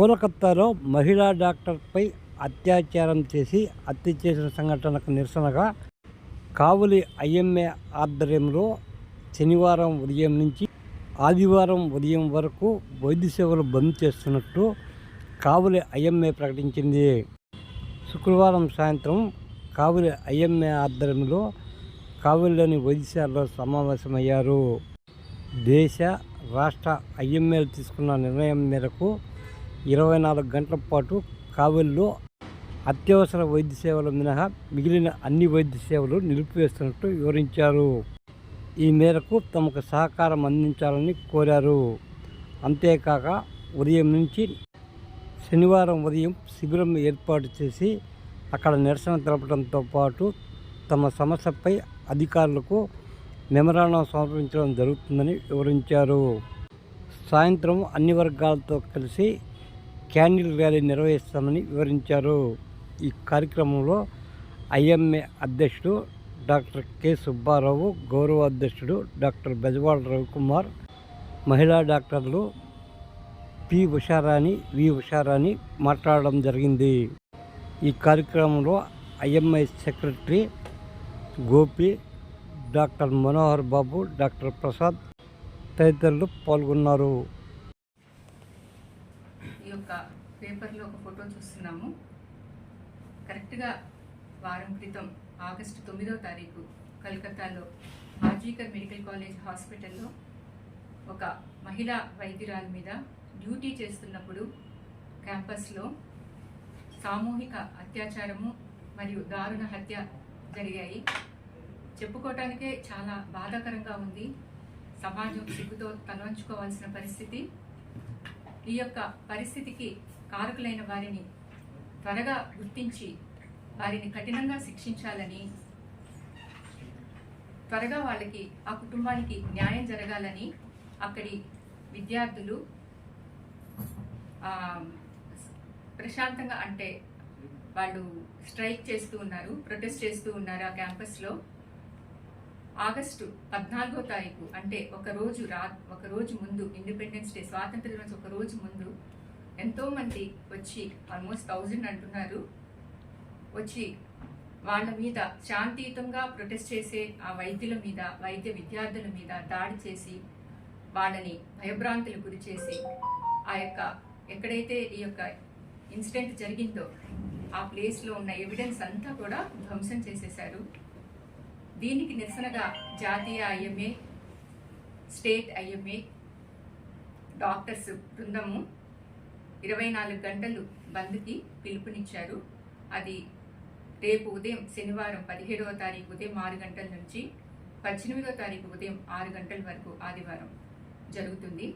కోలకత్తాలో మహిళా డాక్టర్పై అత్యాచారం చేసి హత్య చేసిన సంఘటనకు నిరసనగా కావలి ఐఎంఏ ఆధ్వర్యంలో శనివారం ఉదయం నుంచి ఆదివారం ఉదయం వరకు వైద్య సేవలు బంద్ చేస్తున్నట్టు కావలి ఐఎంఏ ప్రకటించింది. శుక్రవారం సాయంత్రం కావలి ఐఎంఏ ఆధ్వర్యంలో కావులిలోని వైద్యశాలలో సమావేశమయ్యారు. దేశ రాష్ట్ర ఐఎంఏలు తీసుకున్న నిర్ణయం మేరకు ఇరవై నాలుగు గంటల పాటు కావలిలో అత్యవసర వైద్య సేవలు మినహా మిగిలిన అన్ని వైద్య సేవలు నిలిపివేస్తున్నట్టు వివరించారు. ఈ మేరకు తమకు సహకారం అందించాలని కోరారు. అంతేకాక ఉదయం నుంచి శనివారం ఉదయం శిబిరం ఏర్పాటు చేసి అక్కడ నిరసన తెలపడంతో పాటు తమ సమస్యపై అధికారులకు మెమరాండం సమర్పించడం జరుగుతుందని వివరించారు. సాయంత్రం అన్ని వర్గాలతో కలిసి క్యాండిల్ ర్యాలీ నిర్వహిస్తామని వివరించారు. ఈ కార్యక్రమంలో ఐఎంఏ అధ్యక్షుడు డాక్టర్ కె సుబ్బారావు గౌరవ అధ్యక్షుడు డాక్టర్ బెజవాడ రవికుమార్ మహిళా డాక్టర్లు పి ఉషారాణి వి ఉషారాణి మాట్లాడడం జరిగింది. ఈ కార్యక్రమంలో IMI secretary Gopi doctor Manohar Babu doctor Prasad తదితరులు పాల్గొన్నారు. ఈ పేపర్లో ఒక ఫోటో చూస్తున్నాము. కరెక్ట్గా వారం క్రితం ఆగస్టు తొమ్మిదవ తారీఖు కలకత్తాలో ఆర్జీకర్ మెడికల్ కాలేజ్ హాస్పిటల్లో ఒక మహిళా వైద్యురాలి మీద డ్యూటీ చేస్తున్నప్పుడు క్యాంపస్లో సామూహిక అత్యాచారము మరియు దారుణ హత్య జరిగాయి. చెప్పుకోవటానికే చాలా బాధాకరంగా ఉంది. సమాజం సిగ్గుతో తలవంచుకోవాల్సిన పరిస్థితి. ఈ యొక్క పరిస్థితికి కారకులైన వారిని త్వరగా గుర్తించి వారిని కఠినంగా శిక్షించాలని త్వరగా వాళ్ళకి ఆ కుటుంబానికి న్యాయం జరగాలని అక్కడి విద్యార్థులు ప్రశాంతంగా అంటే వాళ్ళు స్ట్రైక్ చేస్తూ ఉన్నారు ప్రొటెస్ట్ చేస్తూ ఉన్నారు ఆ క్యాంపస్లో. ఆగస్టు పద్నాలుగో తారీఖు అంటే ఒక రోజు రా ఒక రోజు ముందు ఇండిపెండెన్స్ డే స్వాతంత్ర దినోత్సవం ఒక రోజు ముందు ఎంతోమంది వచ్చి ఆల్మోస్ట్ థౌజండ్ అంటున్నారు. వచ్చి వాళ్ళ మీద శాంతియుతంగా ప్రొటెస్ట్ చేసే ఆ వైద్యుల మీద వైద్య విద్యార్థుల మీద దాడి చేసి వాళ్ళని భయభ్రాంతులకు గురి చేసి ఆ యొక్క ఎక్కడైతే ఈ యొక్క ఇన్సిడెంట్ జరిగిందో ఆ ప్లేస్లో ఉన్న ఎవిడెన్స్ అంతా కూడా ధ్వంసం చేసేశారు. దీనికి నిరసనగా జాతీయ ఐఎంఏ స్టేట్ ఐఎంఏ డాక్టర్స్ బృందము ఇరవై నాలుగు గంటలు బంద్కి పిలుపునిచ్చారు. అది రేపు ఉదయం శనివారం పదిహేడవ తారీఖు ఉదయం ఆరు గంటల నుంచి పద్దెనిమిదవ తారీఖు ఉదయం ఆరు గంటల వరకు ఆదివారం జరుగుతుంది.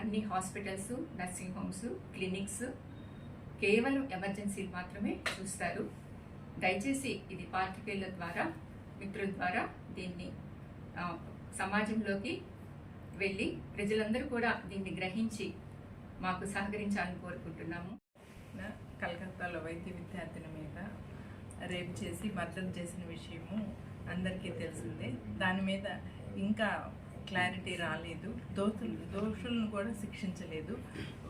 అన్ని హాస్పిటల్స్ నర్సింగ్ హోమ్స్ క్లినిక్స్ కేవలం ఎమర్జెన్సీలు మాత్రమే చూస్తారు. దయచేసి ఇది పాత్రికేయుల ద్వారా మిత్రుల ద్వారా దీన్ని సమాజంలోకి వెళ్ళి ప్రజలందరూ కూడా దీన్ని గ్రహించి మాకు సహకరించాలని కోరుకుంటున్నాము. కలకత్తాలో వైద్య విద్యార్థిని మీద రేప్ చేసి మర్డర్ చేసిన విషయము అందరికీ తెలిసిందే. దాని మీద ఇంకా క్లారిటీ రాలేదు. దోషులు దోషులను కూడా శిక్షించలేదు.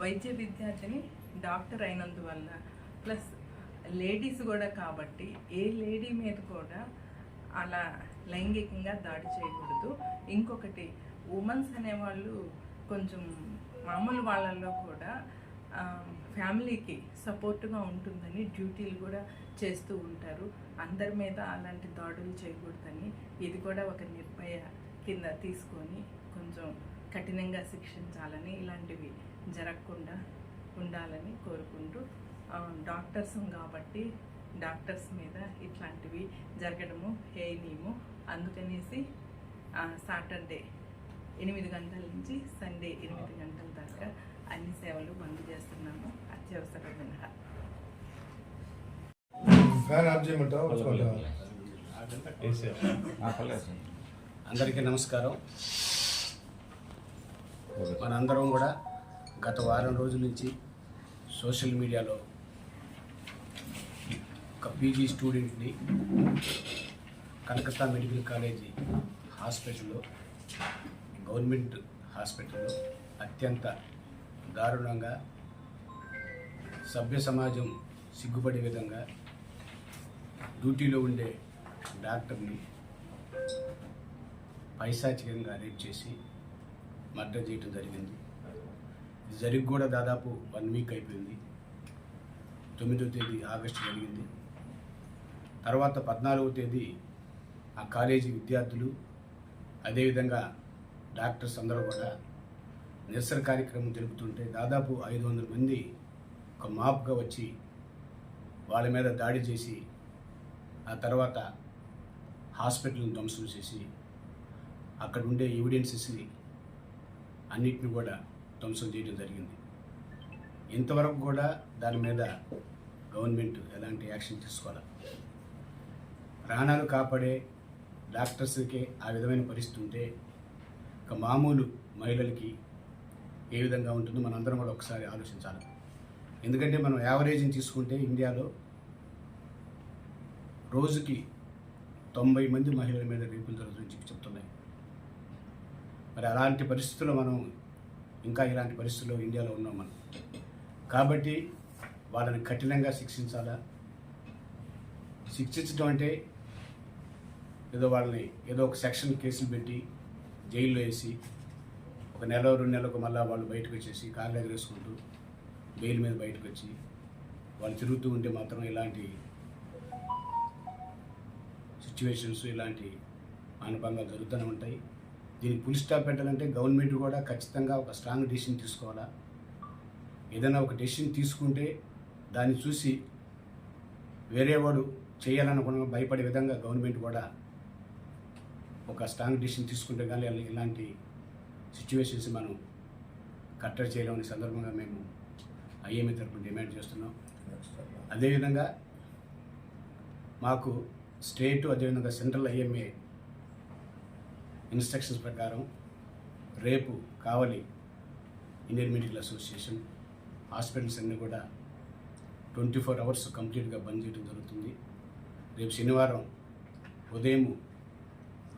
వైద్య విద్యార్థిని డాక్టర్ అయినందువల్ల ప్లస్ లేడీస్ కూడా కాబట్టి ఏ లేడీ మీద కూడా అలా లైంగికంగా దాడి చేయకూడదు. ఇంకొకటి ఉమెన్స్ అనేవాళ్ళు కొంచెం మామూలు వాళ్ళల్లో కూడా ఫ్యామిలీకి సపోర్ట్గా ఉంటుందని డ్యూటీలు కూడా చేస్తూ ఉంటారు. అందరి మీద అలాంటి దాడులు చేయకూడదని ఇది కూడా ఒక నిర్భయ కింద తీసుకొని కొంచెం కఠినంగా శిక్షించాలని ఇలాంటివి జరగకుండా ఉండాలని కోరుకుంటూ డాక్టర్స్ కాబట్టి డాక్టర్స్ మీద ఇట్లాంటివి జరగడము హేయనీయము. అందుకనేసి ఆ, సాటర్డే ఎనిమిది గంటల నుంచి సండే ఎనిమిది గంటల దాకా అన్ని సేవలు బంద్ చేస్తున్నాము. అత్యవసర మినహా అందరికీ నమస్కారం. మనందరం కూడా గత వారం రోజుల నుంచి సోషల్ మీడియాలో ఒక పీజీ స్టూడెంట్ని కలకత్తా మెడికల్ కాలేజీ హాస్పిటల్లో గవర్నమెంట్ హాస్పిటల్లో అత్యంత దారుణంగా సభ్య సమాజం సిగ్గుపడే విధంగా డ్యూటీలో ఉండే డాక్టర్ని పైశాచికంగా రేప్ చేసి మర్డర్ చేయడం జరిగింది. జరిగి కూడా దాదాపు వన్ వీక్ అయిపోయింది. తొమ్మిదో తేదీ ఆగస్టు జరిగింది. తర్వాత పద్నాలుగో తేదీ ఆ కాలేజీ విద్యార్థులు అదేవిధంగా డాక్టర్స్ అందరూ కూడా నిరసన కార్యక్రమం జరుపుతుంటే దాదాపు ఐదు వందల మంది ఒక మాప్గా వచ్చి వాళ్ళ మీద దాడి చేసి ఆ తర్వాత హాస్పిటల్ని ధ్వంసం చేసి అక్కడ ఉండే ఎవిడెన్సెస్ని అన్నిటిని కూడా ధ్వంసం చేయడం జరిగింది. ఇంతవరకు కూడా దాని మీద గవర్నమెంట్ ఎలాంటి యాక్షన్ తీసుకోవాలి ప్రాణాలు కాపాడే డాక్టర్స్కి ఆ విధమైన పరిస్థితి ఉంటే ఒక మామూలు మహిళలకి ఏ విధంగా ఉంటుందో మనందరం కూడా ఒకసారి ఆలోచించాలి. ఎందుకంటే మనం యావరేజ్ని తీసుకుంటే ఇండియాలో రోజుకి తొంభై మంది మహిళల మీద రేపులు జరుగుతుందని చెప్పి చెప్తున్నాయి. మరి అలాంటి పరిస్థితుల్లో మనం ఇంకా ఇలాంటి పరిస్థితుల్లో ఇండియాలో ఉన్నాం మనం. కాబట్టి వాళ్ళని కఠినంగా శిక్షించాలా? శిక్షించడం అంటే ఏదో వాళ్ళని ఏదో ఒక సెక్షన్ కేసులు పెట్టి జైల్లో వేసి ఒక నెల రెండు నెలలకు మళ్ళీ వాళ్ళు బయటకు వచ్చేసి కాళ్ళు ఎగరేసుకుంటూ బెయిల్ మీద బయటకు వచ్చి వాళ్ళు తిరుగుతూ ఉంటే మాత్రం ఇలాంటి సిచ్యువేషన్స్ ఇలాంటి అనుభవంగా జరుగుతూనే ఉంటాయి. దీనికి పులి స్టాప్ పెట్టాలంటే గవర్నమెంట్ కూడా ఖచ్చితంగా ఒక స్ట్రాంగ్ డెసిషన్ తీసుకోవాలా? ఏదైనా ఒక డెసిషన్ తీసుకుంటే దాన్ని చూసి వేరేవాడు చేయాలనుకున్న భయపడే విధంగా గవర్నమెంట్ కూడా ఒక స్ట్రాంగ్ డిసిషన్ తీసుకుంటే కానీ ఇలాంటి సిచ్యువేషన్స్ మనం కట్టడి చేయలేమని సందర్భంగా మేము ఐఎంఏ తరఫున డిమాండ్ చేస్తున్నాం. అదేవిధంగా మాకు స్టేట్ అదేవిధంగా సెంట్రల్ ఐఎంఏ ఇన్స్ట్రక్షన్స్ ప్రకారం రేపు Kavali Indian medical association hospitals అన్నీ కూడా ట్వంటీ ఫోర్ అవర్స్ కంప్లీట్గా బంద్ చేయడం జరుగుతుంది. రేపు శనివారం ఉదయం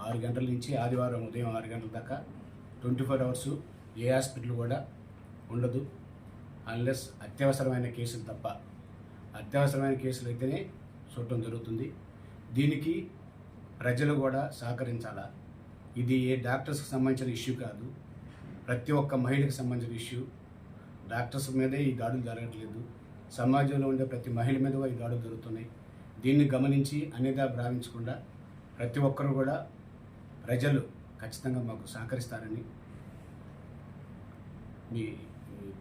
ఆరు గంటల నుంచి ఆదివారం ఉదయం ఆరు గంటల దాకా ట్వంటీ ఫోర్ అవర్స్ ఏ హాస్పిటల్ కూడా ఉండదు. అన్లెస్ అత్యవసరమైన కేసులు తప్ప. అత్యవసరమైన కేసులు అయితేనే చూడటం జరుగుతుంది. దీనికి ప్రజలు కూడా సహకరించాలా? ఇది ఏ డాక్టర్స్కి సంబంధించిన ఇష్యూ కాదు. ప్రతి ఒక్క మహిళకి సంబంధించిన ఇష్యూ. డాక్టర్స్ మీదే ఈ దాడులు జరగట్లేదు. సమాజంలో ఉండే ప్రతి మహిళ మీద ఈ దాడులు జరుగుతున్నాయి. దీన్ని గమనించి అనేదా భావించకుండా ప్రతి ఒక్కరు కూడా ప్రజలు ఖచ్చితంగా మాకు సహకరిస్తారని మీ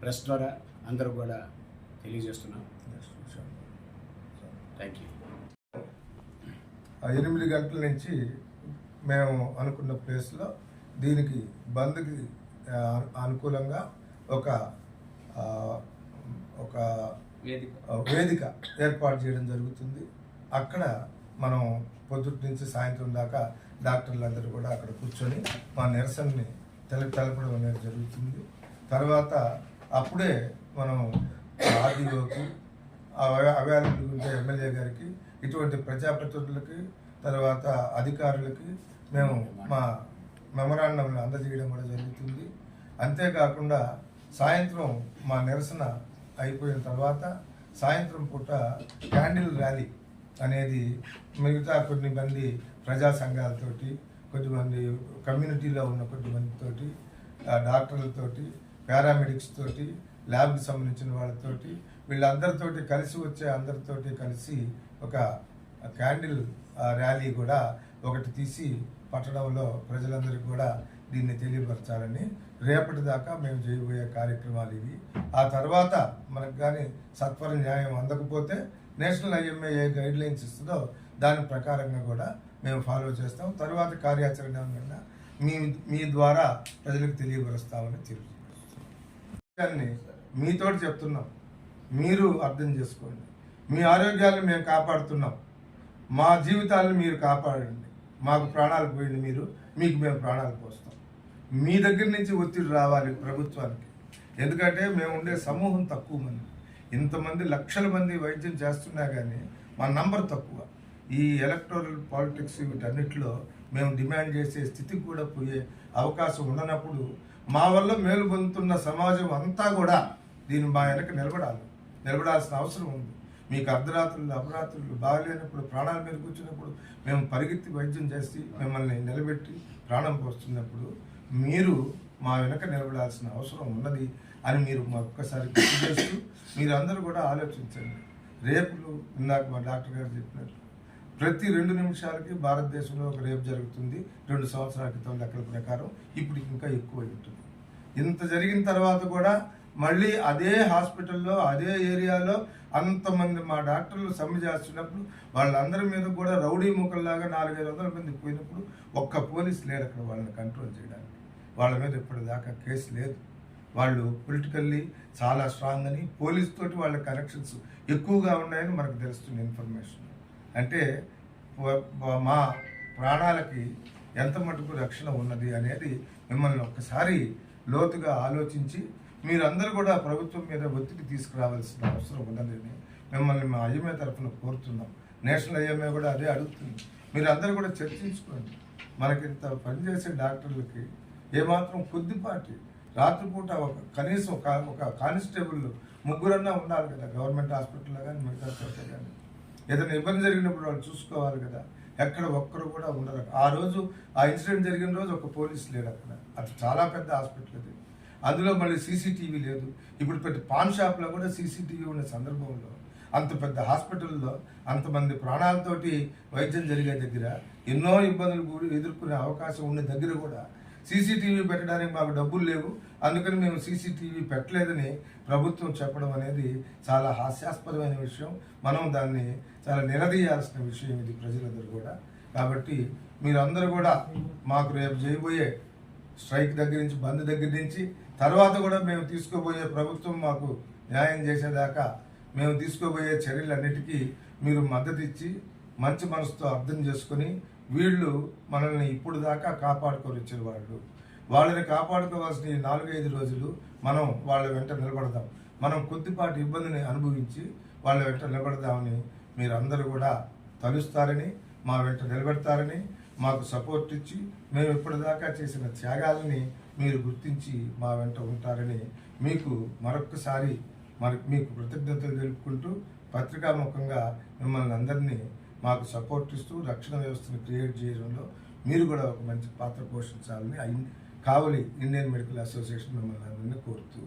ప్రెస్ ద్వారా అందరూ కూడా తెలియజేస్తున్నాం. థ్యాంక్ యూ ఆ ఎనిమిది గంటల నుంచి మేము అనుకున్న ప్లేస్లో దీనికి బంద్కి అనుకూలంగా ఒక ఆ, ఒక ఆ, వేదిక ఏర్పాటు చేయడం జరుగుతుంది. అక్కడ మనం పొద్దుటి నుంచి సాయంత్రం దాకా డాక్టర్లందరూ కూడా అక్కడ కూర్చొని మా నిరసనని తెల తెలపడం అనేది జరుగుతుంది. తర్వాత అప్పుడే మనం ఆర్డీఓకి అవైలబుల్ ఉండే ఎమ్మెల్యే గారికి ఇటువంటి ప్రజాప్రతినిధులకి తర్వాత అధికారులకి మేము మా మెమరాండం అందజేయడం కూడా జరుగుతుంది. అంతేకాకుండా సాయంత్రం మా నిరసన అయిపోయిన తర్వాత సాయంత్రం పూట క్యాండిల్ ర్యాలీ అనేది మిగతా కొన్ని మంది ప్రజా సంఘాలతోటి కొద్దిమంది కమ్యూనిటీలో ఉన్న కొద్దిమందితోటి డాక్టర్లతోటి పారామెడిక్స్ తోటి ల్యాబ్కి సంబంధించిన వాళ్ళతోటి వీళ్ళందరితోటి కలిసి వచ్చే అందరితోటి కలిసి ఒక క్యాండిల్ ర్యాలీ కూడా ఒకటి తీసి పట్టణంలో ప్రజలందరికీ కూడా దీన్ని తెలియపరచాలని రేపటి దాకా మేము చేయబోయే కార్యక్రమాలు ఇవి. ఆ తర్వాత మనకు కానీ సత్వర న్యాయం అందకపోతే నేషనల్ ఐఎంఏ ఏ గైడ్ లైన్స్ ఇస్తుందో దాని ప్రకారంగా కూడా మేము ఫాలో చేస్తాం. తర్వాత కార్యాచరణ మీ మీ ద్వారా ప్రజలకు తెలియపరుస్తామని తెలియజేస్తాం మీతో మీతోటి చెప్తున్నాం. మీరు అర్థం చేసుకోండి. మీ ఆరోగ్యాలను మేము కాపాడుతున్నాం. మా జీవితాలను మీరు కాపాడండి. మాకు ప్రాణాలు పోయింది మీరు. మీకు మేము ప్రాణాలు పోస్తాం. మీ దగ్గర నుంచి ఒత్తిడి రావాలి ప్రభుత్వానికి. ఎందుకంటే మేము ఉండే సమూహం తక్కువ మంది. ఇంతమంది లక్షల మంది వైద్యం చేస్తున్నా కానీ మా నంబర్ తక్కువ. ఈ ఎలక్టోరల్ పాలిటిక్స్ వీటన్నిటిలో మేము డిమాండ్ చేసే స్థితికి కూడా పోయే అవకాశం ఉండనప్పుడు మా వల్ల మేలు పొందుతున్న సమాజం అంతా కూడా దీన్ని మా వెనక నిలబడాలి. నిలబడాల్సిన అవసరం ఉంది. మీకు అర్ధరాత్రులు అపరాత్రులు బాగలేనప్పుడు ప్రాణాల మీద కూర్చున్నప్పుడు మేము పరిగెత్తి వైద్యం చేసి మిమ్మల్ని నిలబెట్టి ప్రాణం పోస్తున్నప్పుడు మీరు మా వెనక నిలబడాల్సిన అవసరం ఉన్నది అని మీరు మా ఒక్కసారి గుర్తు చేస్తూ మీరందరూ కూడా ఆలోచించండి. రేపులు ఇందాక మా డాక్టర్ గారు చెప్పినట్లు ప్రతి రెండు నిమిషాలకి భారతదేశంలో ఒక రేపు జరుగుతుంది. రెండు సంవత్సరాల క్రితం లెక్కల ప్రకారం ఇప్పుడు ఇంకా ఎక్కువ ఉంటుంది ఇంత జరిగిన తర్వాత కూడా మళ్ళీ అదే హాస్పిటల్లో అదే ఏరియాలో అంతమంది మా డాక్టర్లు సమ్మె చేస్తున్నప్పుడు వాళ్ళందరి మీద కూడా రౌడీ ముఖల్లాగా నాలుగైదు వందల మంది పోయినప్పుడు ఒక్క పోలీస్ లేడు అక్కడ వాళ్ళని కంట్రోల్ చేయడానికి. వాళ్ళ మీద ఇప్పటిదాకా కేసు లేదు. వాళ్ళు పొలిటికల్లీ చాలా స్ట్రాంగ్ అని పోలీస్ తోటి వాళ్ళ కనెక్షన్స్ ఎక్కువగా ఉన్నాయని మనకు తెలుస్తున్న ఇన్ఫర్మేషన్. అంటే మా ప్రాణాలకి ఎంత మటుకు రక్షణ ఉన్నది అనేది మిమ్మల్ని ఒక్కసారి లోతుగా ఆలోచించి మీరందరూ కూడా ప్రభుత్వం మీద ఒత్తిడి తీసుకురావాల్సిన అవసరం ఉన్నదని మిమ్మల్ని మా ఐఎంఏ తరఫున కోరుతున్నాం. నేషనల్ ఐఎంఏ కూడా అదే అడుగుతుంది. మీరందరూ కూడా చర్చించుకోండి. మనకింత పనిచేసే డాక్టర్లకి ఏమాత్రం కొద్దిపాటి రాత్రిపూట ఒక కనీసం ఒక ఒక కానిస్టేబుల్ ముగ్గురన్నా ఉండాలి కదా. గవర్నమెంట్ హాస్పిటల్లో కానీ మిగతా చోట కానీ ఏదైనా ఇబ్బంది జరిగినప్పుడు వాళ్ళు చూసుకోవాలి కదా. ఎక్కడ ఒక్కరు కూడా ఉండరు. ఆ రోజు ఆ ఇన్సిడెంట్ జరిగిన రోజు ఒక పోలీస్ లేడు అక్కడ. అది చాలా పెద్ద హాస్పిటల్ అది. అందులో మళ్ళీ సీసీటీవీ లేదు. ఇప్పుడు పెద్ద పాన్ షాప్లో కూడా సీసీటీవీ ఉన్న సందర్భంలో అంత పెద్ద హాస్పిటల్లో అంతమంది ప్రాణాలతోటి వైద్యం జరిగే దగ్గర ఎన్నో ఇబ్బందులు కూడా ఎదుర్కొనే అవకాశం ఉన్న దగ్గర కూడా సీసీటీవీ పెట్టడానికి మాకు డబ్బులు లేవు. అందుకని మేము సీసీటీవీ పెట్టలేదని ప్రభుత్వం చెప్పడం అనేది చాలా హాస్యాస్పదమైన విషయం. మనం దాన్ని చాలా నిలదీయాల్సిన విషయం ఇది ప్రజలందరూ కూడా. కాబట్టి మీరందరూ కూడా మాకు రేపు చేయబోయే స్ట్రైక్ దగ్గర నుంచి బంద్ దగ్గర నుంచి తర్వాత కూడా మేము తీసుకోబోయే ప్రభుత్వం మాకు న్యాయం చేసేదాకా మేము తీసుకోబోయే చర్యలన్నిటికీ మీరు మద్దతు ఇచ్చి మంచి మనసుతో అర్థం చేసుకొని వీళ్ళు మనల్ని ఇప్పుడు దాకా కాపాడుకొని వచ్చిన వాళ్ళు వాళ్ళని కాపాడుకోవాల్సిన ఈ నాలుగైదు రోజులు మనం వాళ్ళ వెంట నిలబడదాం. మనం కొద్దిపాటి ఇబ్బందిని అనుభవించి వాళ్ళ వెంట నిలబడదామని మీరందరూ కూడా తలుస్తారని మా వెంట నిలబెడతారని మాకు సపోర్ట్ ఇచ్చి మేము ఇప్పటిదాకా చేసిన త్యాగాలని మీరు గుర్తించి మా వెంట ఉంటారని మీకు మరొక్కసారి మరి మీకు కృతజ్ఞతలు తెలుపుకుంటూ పత్రికాముఖంగా మిమ్మల్ని అందరినీ మాకు సపోర్ట్ ఇస్తూ రక్షణ వ్యవస్థను క్రియేట్ చేయడంలో మీరు కూడా ఒక మంచి పాత్ర పోషించాలని కావలి ఇండియన్ మెడికల్ అసోసియేషన్ మిమ్మల్ని కోరుతూ